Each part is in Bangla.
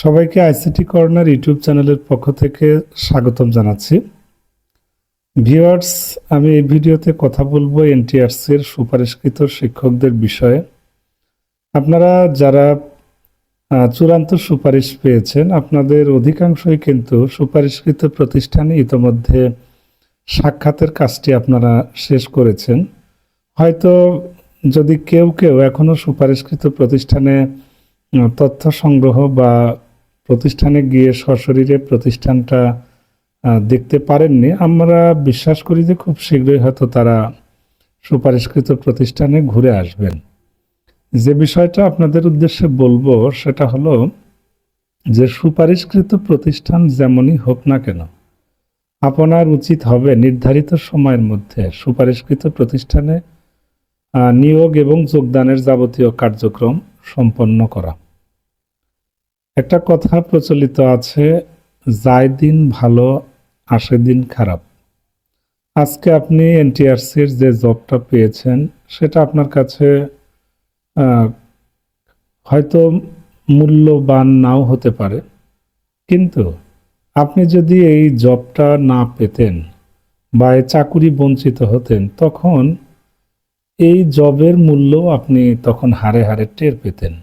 সবাইকে আইসিটি কর্নার ইউটিউব চ্যানেলের পক্ষ থেকে স্বাগতম জানাচ্ছি। ভিওয়ার্স আমি এই ভিডিওতে কথা বলব এনটিআরসির সুপারিশকৃত শিক্ষকদের বিষয়ে। আপনারা যারা চূড়ান্ত সুপারিশ পেয়েছেন, আপনাদের অধিকাংশই কিন্তু সুপারিশকৃত প্রতিষ্ঠানে ইতোমধ্যে সাক্ষাতের কাজটি আপনারা শেষ করেছেন। হয়তো যদি কেউ কেউ এখনও সুপারিশকৃত প্রতিষ্ঠানে তথ্য সংগ্রহ বা প্রতিষ্ঠানে গিয়ে সশরীরে প্রতিষ্ঠানটা দেখতে পারেননি। আমরা বিশ্বাস করি যে খুব শীঘ্রই হয়তো তারা সুপারিশকৃত প্রতিষ্ঠানে ঘুরে আসবেন। যে বিষয়টা আপনাদের উদ্দেশ্যে বলব, সেটা হলো যে সুপারিশকৃত প্রতিষ্ঠান যেমনই হোক না কেন, আপনার উচিত হবে নির্ধারিত সময়ের মধ্যে সুপারিশকৃত প্রতিষ্ঠানে নিয়োগ এবং যোগদানের যাবতীয় কার্যক্রম সম্পন্ন করা। একটা কথা প্রচলিত আছে যায় দিন ভালো আসে দিন খারাপ। আজকে আপনি এনটিআরসির যে জবটা পেয়েছেন, সেটা আপনার কাছে হয়তো মূল্যবান নাও হতে পারে। কিন্তু আপনি যদি এই জবটা না পেতেন বা এই চাকুরি বঞ্চিত হতেন, তখন এই জবের মূল্য আপনি তখন হারে হারে টের পেতেন।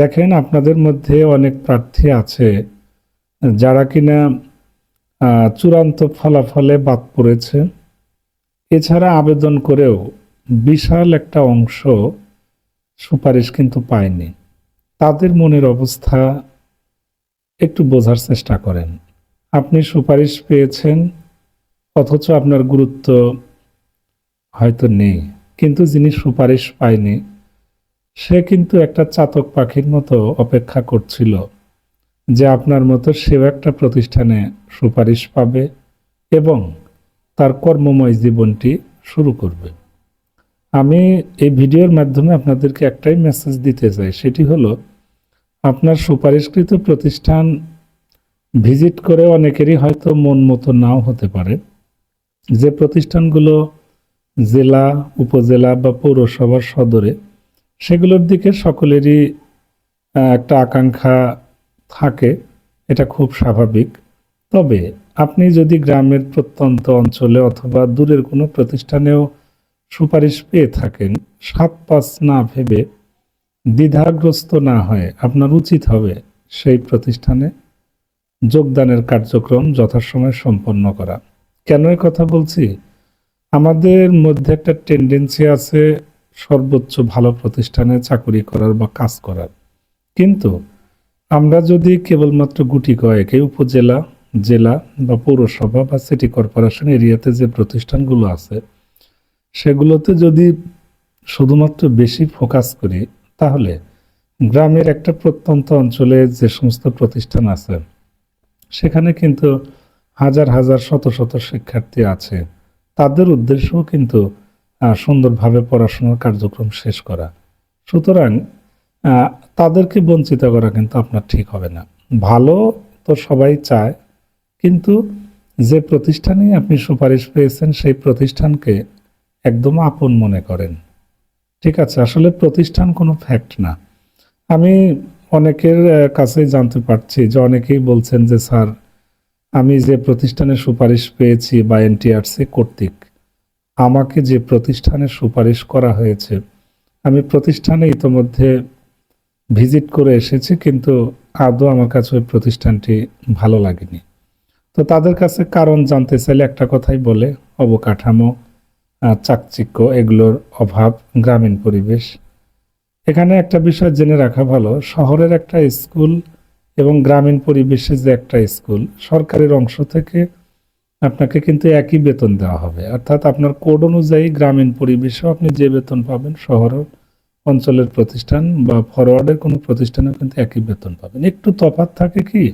দেখেন, আপনাদের মধ্যে অনেক প্রার্থী আছে যারা কিনা চূড়ান্ত ফলাফলে বাদ পড়েছে। এছাড়া আবেদন করেও বিশাল একটা অংশ সুপারিশ কিন্তু পায়নি। তাদের মনের অবস্থা একটু বোঝার চেষ্টা করেন। আপনি সুপারিশ পেয়েছেন, অথচ আপনার গুরুত্ব হয়তো নেই। কিন্তু যিনি সুপারিশ পায়নি সে কিন্তু একটা চাতক পাখির মতো অপেক্ষা করছিল, যে আপনার মতো সেও একটা প্রতিষ্ঠানে সুপারিশ পাবে এবং তার কর্মময় জীবনটি শুরু করবে। আমি এই ভিডিওর মাধ্যমে আপনাদেরকে একটাই মেসেজ দিতে চাই, সেটি হলো, আপনার সুপারিশকৃত প্রতিষ্ঠান ভিজিট করে অনেকেরই হয়তো মন মতো নাও হতে পারে। যে প্রতিষ্ঠানগুলো জেলা, উপজেলা বা পৌরসভার সদরে সেগুলোর দিকে সকলেরই একটা আকাঙ্ক্ষা থাকে, এটা খুব স্বাভাবিক। তবে আপনি যদি গ্রামের প্রত্যন্ত অঞ্চলে অথবা দূরের কোনো প্রতিষ্ঠানেও সুপারিশ পেয়ে থাকেন, সাত পাঁচ না ভেবে দ্বিধাগ্রস্ত না হয় আপনার উচিত হবে সেই প্রতিষ্ঠানে যোগদানের কার্যক্রম যথাসময়ে সম্পন্ন করা। কেন কথা বলছি? আমাদের মধ্যে একটা টেন্ডেন্সি আছে সর্বোচ্চ ভালো প্রতিষ্ঠানে চাকরি করার বা কাজ করার। কিন্তু আমরা যদি কেবলমাত্র গুটি কয়েক উপজেলা, জেলা বা পৌরসভা বা সিটি কর্পোরেশন এরিয়াতে যে প্রতিষ্ঠানগুলো আছে, সেগুলোতে যদি শুধুমাত্র বেশি ফোকাস করি, তাহলে গ্রামের একটা প্রত্যন্ত অঞ্চলে যে সমস্ত প্রতিষ্ঠান আছে, সেখানে কিন্তু হাজার হাজার, শত শত শিক্ষার্থী আছে। তাদের উদ্দেশ্যও কিন্তু সুন্দরভাবে পড়াশোনার কার্যক্রম শেষ করা। সুতরাং তাদেরকে বঞ্চিত করা কিন্তু আপনার ঠিক হবে না। ভালো তো সবাই চায়, কিন্তু যে প্রতিষ্ঠানে আপনি সুপারিশ পেয়েছেন, সেই প্রতিষ্ঠানকে একদম আপন মনে করেন। ঠিক আছে, আসলে প্রতিষ্ঠান কোনো ফ্যাক্ট না। আমি অনেকের কাছেই জানতে পারছি যে অনেকেই বলছেন যে, স্যার, আমি যে প্রতিষ্ঠানে সুপারিশ পেয়েছি বা এনটিআরসি কর্তৃক আমাকে যে প্রতিষ্ঠানে সুপারিশ করা হয়েছে, আমি প্রতিষ্ঠানে ইতোমধ্যে ভিজিট করে এসেছি, কিন্তু আদৌ আমার কাছে ওই প্রতিষ্ঠানটি ভালো লাগেনি। তো তাদের কাছে কারণ জানতে চাইলে একটা কথাই বলে, অবকাঠামো চাকচিক্য এগুলোর অভাব, গ্রামীণ পরিবেশ। এখানে একটা বিষয় জেনে রাখা ভালো, শহরের একটা স্কুল এবং গ্রামীণ পরিবেশে যে একটা স্কুল, সরকারের অংশ থেকে আপনাকে কিন্তু একই বেতন দেওয়া হবে। অর্থাৎ আপনার কোড অনুযায়ী গ্রামীণ পরিবেশেও আপনি যে বেতন পাবেন, শহর অঞ্চলের প্রতিষ্ঠান বা ফরওয়ার্ডের কোনো প্রতিষ্ঠানেও কিন্তু একই বেতন পাবেন। একটু তফাৎ থাকে কি,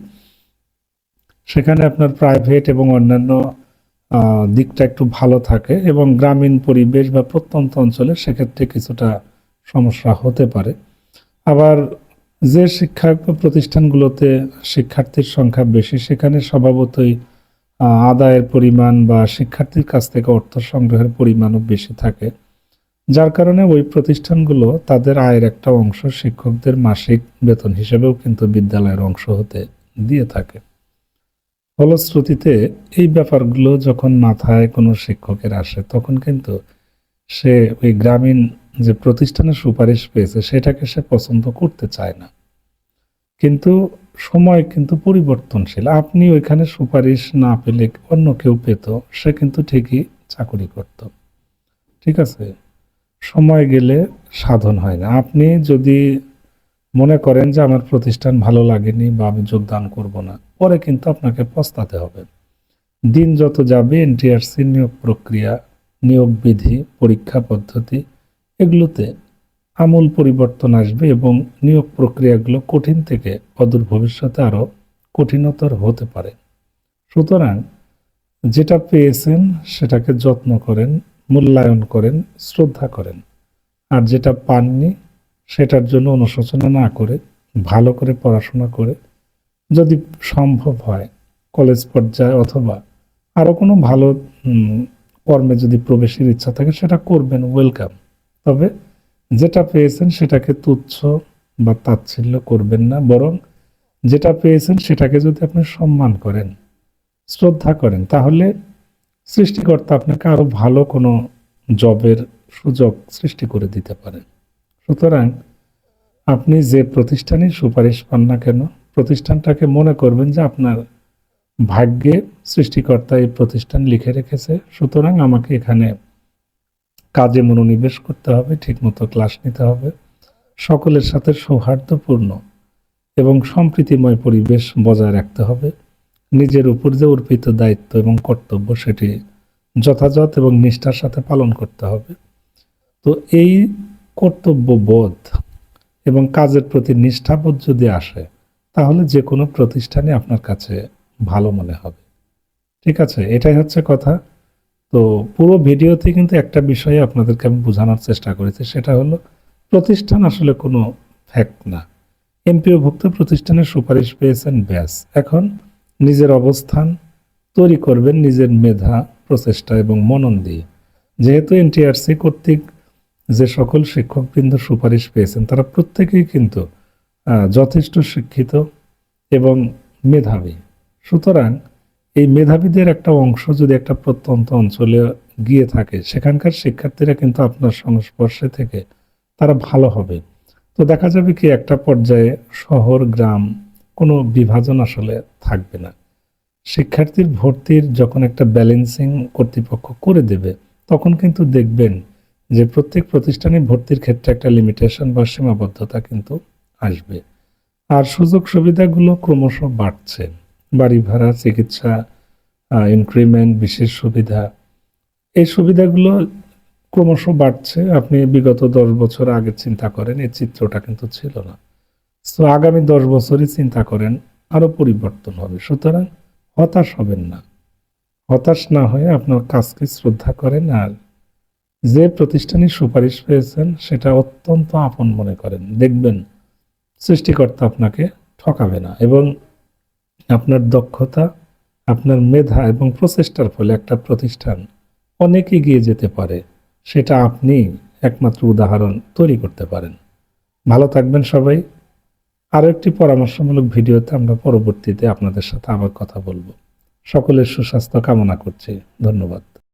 সেখানে আপনার প্রাইভেট এবং অন্যান্য দিকটা একটু ভালো থাকে এবং গ্রামীণ পরিবেশ বা প্রত্যন্ত অঞ্চলে সেক্ষেত্রে কিছুটা সমস্যা হতে পারে। আবার যে শিক্ষা প্রতিষ্ঠানগুলোতে শিক্ষার্থীর সংখ্যা বেশি, সেখানে স্বভাবতই আদায়ের পরিমাণ বা শিক্ষার্থীর কাছ থেকে অর্থ সংগ্রহের পরিমাণও বেশি থাকে। যার কারণে ওই প্রতিষ্ঠানগুলো তাদের আয়ের একটা অংশ শিক্ষকদের মাসিক বেতন হিসেবেও কিন্তু বিদ্যালয়ের অংশ হতে দিয়ে থাকে। ফলশ্রুতিতে এই ব্যাপারগুলো যখন মাথায় কোনো শিক্ষকের আসে, তখন কিন্তু সে ওই গ্রামীণ যে প্রতিষ্ঠানের সুপারিশ পেয়েছে, সেটাকে সে পছন্দ করতে চায় না। কিন্তু সময় কিন্তু পরিবর্তনশীল। আপনি ওইখানে সুপারিশ না পেলে অন্য কেউ পেত, সে কিন্তু ঠিকই চাকরি করত। ঠিক আছে? সময় গেলে সাধন হয় না। আপনি যদি মনে করেন যে আমার প্রতিষ্ঠান ভালো লাগেনি বা আমি যোগদান করব না, পরে কিন্তু আপনাকে পস্তাতে হবে। দিন যত যাবে, এনটিআরসি নিয়োগ প্রক্রিয়া, নিয়োগ বিধি, পরীক্ষা পদ্ধতি, এগুলোতে আমূল পরিবর্তন আসবে এবং নিয়োগ প্রক্রিয়াগুলো কঠিন থেকে অদূর ভবিষ্যতে আরও কঠিনতর হতে পারে। সুতরাং যেটা পেয়েছেন সেটাকে যত্ন করেন, মূল্যায়ন করেন, শ্রদ্ধা করেন। আর যেটা পাননি সেটার জন্য অনুশোচনা না করে, ভালো করে পড়াশোনা করে যদি সম্ভব হয় কলেজ পর্যায়ে অথবা আরও কোনো ভালো কর্মে যদি প্রবেশের ইচ্ছা থাকে সেটা করবেন ওয়েলকাম তবে যেটা পেয়েছেন সেটাকে তুচ্ছ বা তাচ্ছিল্য করবেন না, বরং যেটা পেয়েছেন সেটাকে যদি আপনি সম্মান করেন, শ্রদ্ধা করেন, তাহলে সৃষ্টিকর্তা আপনাকে আরও ভালো কোনো জবের সুযোগ সৃষ্টি করে দিতে পারেন। সুতরাং আপনি যে প্রতিষ্ঠানে সুপারিশ পান না কেন, প্রতিষ্ঠানটাকে মনে করবেন যে আপনার ভাগ্যে সৃষ্টিকর্তা এই প্রতিষ্ঠান লিখে রেখেছে, সুতরাং আমাকে এখানে কাজে মনোনিবেশ করতে হবে, ঠিকমতো ক্লাস নিতে হবে। সকলের সাথে সৌহার্দ্যপূর্ণ এবং সম্প্রীতিময় পরিবেশ বজায় রাখতে হবে। নিজের উপর যে অর্পিত দায়িত্ব এবং কর্তব্য সেটি যথাযথ এবং নিষ্ঠার সাথে পালন করতে হবে। তো এই কর্তব্যবোধ এবং কাজের প্রতি নিষ্ঠাবোধ যদি আসে, তাহলে যে কোনো প্রতিষ্ঠানে আপনার কাছে ভালো মনে হবে। ঠিক আছে, এটাই হচ্ছে কথা। তো পুরো ভিডিওতে কিন্তু একটা বিষয়ে আপনাদেরকে আমি বোঝানোর চেষ্টা করেছি, সেটা হলো প্রতিষ্ঠান আসলে কোনো ফ্যাক্ট না। এমপিওভুক্ত প্রতিষ্ঠানের সুপারিশ পেয়েছেন ব্যাস। এখন নিজের অবস্থান তৈরি করবেন নিজের মেধা, প্রচেষ্টা এবং মনন দিয়ে। যেহেতু এনটিআরসি কর্তৃক যে সকল শিক্ষকবৃন্দ সুপারিশ পেয়েছেন, তারা প্রত্যেকেই কিন্তু যথেষ্ট শিক্ষিত এবং মেধাবী। সুতরাং এই মেধাবীদের একটা অংশ যদি একটা প্রত্যন্ত অঞ্চলে গিয়ে থাকে, সেখানকার শিক্ষার্থীরা কিন্তু আপনার সংস্পর্শে থেকে তারা ভালো হবে। তো দেখা যাবে কি একটা পর্যায়ে শহর, গ্রাম কোনো বিভাজন আসলে থাকবে না। শিক্ষার্থীর ভর্তির যখন একটা ব্যালেন্সিং কর্তৃপক্ষ করে দেবে, তখন কিন্তু দেখবেন যে প্রত্যেক প্রতিষ্ঠানে ভর্তির ক্ষেত্রে একটা লিমিটেশন বা সীমাবদ্ধতা কিন্তু আসবে। আর সুযোগ সুবিধাগুলো ক্রমশ বাড়ছে। বাড়ি ভাড়া, চিকিৎসা ইনক্রিমেন্ট বিশেষ সুবিধা। এই সুবিধাগুলো ক্রমশ বাড়ছে। আপনি বিগত দশ বছর আগে চিন্তা করেন, এই চিত্রটা কিন্তু ছিল না। তো আগামী দশ বছরই চিন্তা করেন আরও পরিবর্তন হবে। সুতরাং হতাশ হবেন না। হতাশ না হয়ে আপনার কাজকে শ্রদ্ধা করেন আর যে প্রতিষ্ঠানে সুপারিশ পেয়েছেন, সেটা অত্যন্ত আপন মনে করেন। দেখবেন সৃষ্টিকর্তা আপনাকে ঠকাবে না এবং আপনার দক্ষতা, আপনার মেধা এবং প্রচেষ্টার ফলে একটা প্রতিষ্ঠান অনেক এগিয়ে যেতে পারে। সেটা আপনি একমাত্র উদাহরণ তৈরি করতে পারেন। ভালো থাকবেন সবাই। আরও একটি পরামর্শমূলক ভিডিওতে আমরা পরবর্তীতে আপনাদের সাথে আবার কথা বলব। সকলের সুস্বাস্থ্য কামনা করছি। ধন্যবাদ।